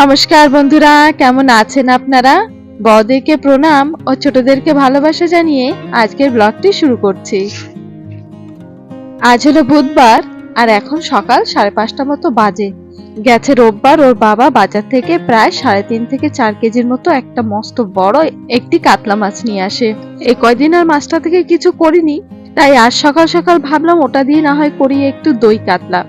নমস্কার বন্ধুরা, কেমন আছেন আপনারা? বড়দেরকে প্রণাম ও ছোটদেরকে ভালোবাসা জানিয়ে আজকের ব্লগটি শুরু করছি। আজ হলো বুধবার আর এখন সকাল সাড়ে পাঁচটা মতো বাজে। গেছে রোববার, ওর বাবা বাজার থেকে প্রায় সাড়ে তিন থেকে চার কেজির মতো একটা মস্ত বড় একটি কাতলা মাছ নিয়ে আসে। এই কয়দিন আর মাছটা থেকে কিছু করিনি, তাই আজ সকাল সকাল ভাবলাম ওটা দিয়ে না হয় করি একটু দই কাতলা।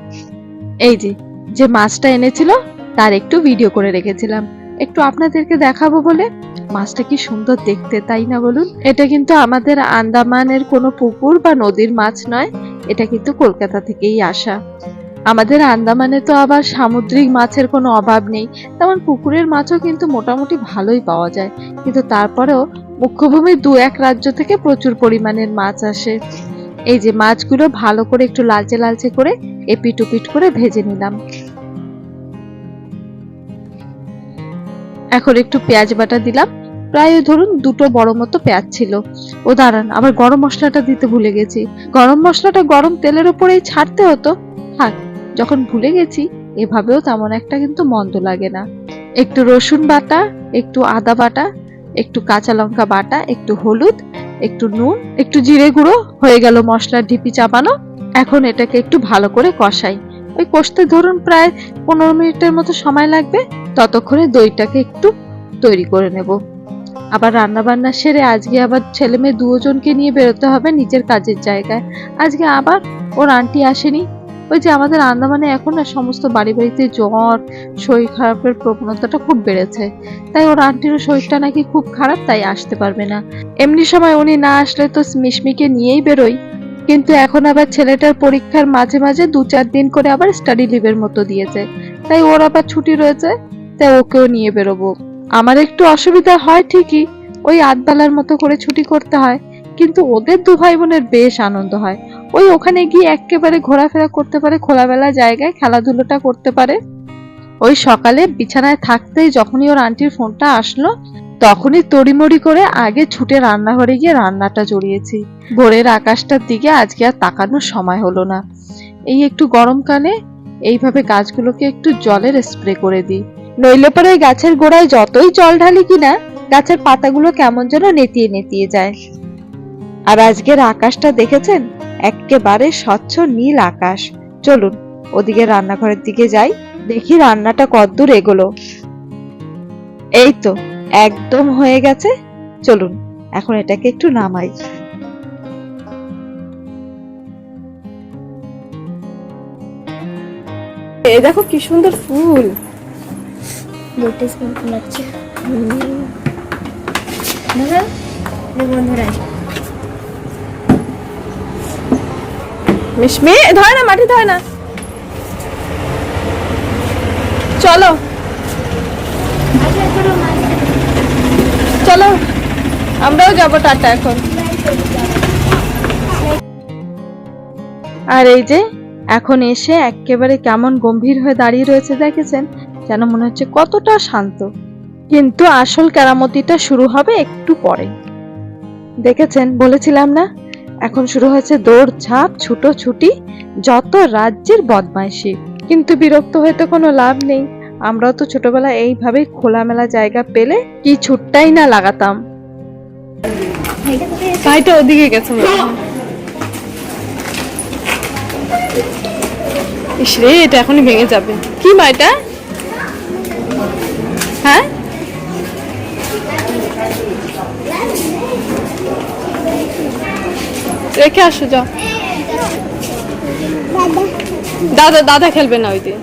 এই যে যে মাছটা এনেছিল তার একটু ভিডিও করে রেখেছিলাম। একটু আপনাদেরকে দেখাবো বলে? মাছটা কি সুন্দর দেখতে, তাই না বলুন? এটা কিন্তু আমাদের আন্দামানের কোনো পুকুর বা নদীর মাছ নয়, এটা কিন্তু কলকাতা থেকেই আসা। আমাদের আন্দামানে তো আবার সামুদ্রিক মাছের কোনো অভাব নেই, তেমন পুকুরের মাছও কিন্তু মোটামুটি ভালোই পাওয়া যায়। কিন্তু তারপরেও মুখ্যভূমির দু এক রাজ্য থেকে প্রচুর পরিমাণের মাছ আসে। এই যে মাছগুলো ভালো করে একটু লালচে লালচে করে এপিট ওপিট করে ভেজে নিলাম। এখন একটু পেঁয়াজ বাটা দিলাম। প্রায় ধরুন দুটো বড় মতো পেঁয়াজ ছিল। ও দাঁড়ান, আবার গরম মশলাটা দিতে ভুলে গেছি। গরম মশলাটা গরম তেলের উপরেই ছাড়তে হতো। থাক, যখন ভুলে গেছি, এভাবেও তেমন একটা কিন্তু মন্দ লাগে না। একটু রসুন বাটা, একটু আদা বাটা, একটু কাঁচা লঙ্কা বাটা, একটু হলুদ, একটু নুন, একটু জিরে গুঁড়ো, হয়ে গেল মশলার ঢিপি চাপানো এখন এটাকে একটু ভালো করে কষাই। ওই কষতে ধরুন প্রায় পনেরো মিনিটের মতো সময় লাগবে, ততক্ষণে দইটাকে একটু তৈরি করে নেব। আবার রান্না বান্না সেরে আজকে আবার ছেলে মেয়ে দুজনকে নিয়ে বেরোতে হবে নিজের কাজের জায়গায়। আজকে আবার ওর আন্টি আসেনি। ওই যে আমাদের আন্দামানে এখন না সমস্ত বাড়ি বাড়িতে জ্বর, শরীর খারাপের প্রবণতাটা খুব বেড়েছে। তাই ওর আন্টিরও শরীরটা নাকি খুব খারাপ, তাই আসতে পারবে না। এমনি সময় উনি না আসলে তো মিশমিকে নিয়েই বেরোই কিন্তু এখন আবার ছেলেটার পরীক্ষার মাঝে মাঝে দু চার দিন করে আবার স্টাডি লিভের মতো দিয়েছে। তাই ওর আবার ছুটি রয়েছে, তাই ওকেও নিয়ে বেরোবো। আমার একটু অসুবিধা হয় ঠিকই, ওই আধবেলার মতো করে ছুটি করতে হয়, কিন্তু ওদের দু ভাই বোনের বেশ আনন্দ হয়। ওই ওখানে গিয়ে একেবারে ঘোরাফেরা করতে পারে খোলাবেলা জায়গায় খেলাধুলোটা করতে পারে। ওই সকালে বিছানায় থাকতেই যখনই ওর আন্টির ফোনটা আসলো তখনই তড়িমড়ি করে আগে ছুটে রান্নাঘরে গিয়ে রান্নাটা জড়িয়েছি। ভোরের আকাশটার দিকে আজকে আর তাকানোর সময় হলো না। এই একটু গরমকালে এইভাবে গাছগুলোকে একটু জলের স্প্রে করে দিই। নইলে পরে গাছের গোড়ায় যতই জল ঢালি কিনা, গাছের পাতাগুলো কেমন যেন নেতিয়ে নেতিয়ে যায়। আর আজকের আকাশটা দেখেছেন? একেবারে স্বচ্ছ নীল আকাশ। চলুন, ওদিকে রান্নাঘরের দিকে যাই। দেখি রান্নাটা কদ্দূর এগোলো। এই তো একদম হয়ে গেছে। চলুন এখন এটাকে একটু নামাই। এ দেখো কি সুন্দর ফুল। লোটাস ফুল বন্ধুরা। মিশমি ধরে না মাটি ধরে না। চলো চলো, আমরাও যাব টাটা এখন। আর এই যে, এখন এসে একেবারে কেমন গম্ভীর হয়ে দাঁড়িয়ে রয়েছে দেখেছেন, যেন মনে হচ্ছে কতটা শান্ত। কিন্তু আসল কেরামতিটা শুরু হবে একটু পরে দেখেছেন, বলেছিলাম না? এখন শুরু হয়েছে দৌড় ঝাঁপ ছুটো ছুটি যত রাজ্যের বদমাইশি। কিন্তু বিরক্ত হয়ে তো কোনো লাভ নেই। আমরাও তো ছোটবেলায় এইভাবেই খোলামেলা জায়গা পেলে কি ছুটটাই না লাগাতাম? ভাইটা ওদিকে গেছে এটা এখনই ভেঙে যাবে। কি মা এটা হ্যাঁ? রেখে আসো, যাও। দাদা দাদা খেলবে না ওই দিয়ে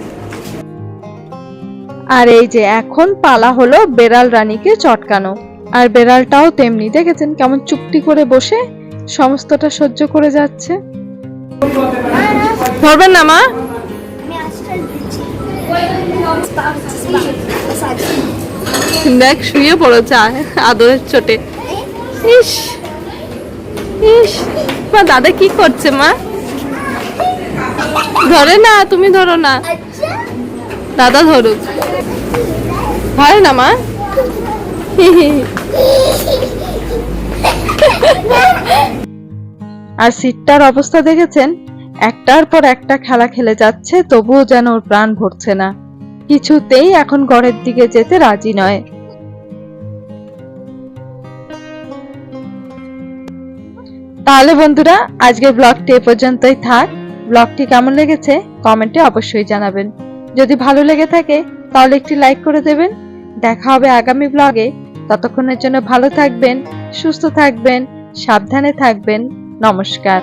আর এই যে এখন পালা হলো বেড়াল রানীকে চটকানো। আর বেড়ালটাও তেমনি, দেখেছেন কেমন চুপটি করে বসে? সমস্তটা সহ্য করে যাচ্ছে। ধরবেন না, মা? দেখ, শুয়ে পড়েছে আদরের চোটে। ইস ইস, মা, দাদা কি করছে, মা? ধরে না, তুমি ধরো না। আচ্ছা। দাদা ধরুক। হয় না, মা? আর সিটটার অবস্থা দেখেছেন? একটার পর একটা খেলা খেলে যাচ্ছে, তবুও যেন ওর প্রাণ ভরছে না। কিছুতেই এখন ঘরের দিকে যেতে রাজি নয়। তাহলে বন্ধুরা, আজকের ব্লগটি এ পর্যন্তই থাক। ব্লগটি কেমন লেগেছে? কমেন্টে অবশ্যই জানাবেন। যদি ভালো লেগে থাকে, তাহলে একটি লাইক করে দেবেন। দেখা হবে আগামী ব্লগে ততক্ষণের জন্য ভালো থাকবেন, সুস্থ থাকবেন, সাবধানে থাকবেন। নমস্কার।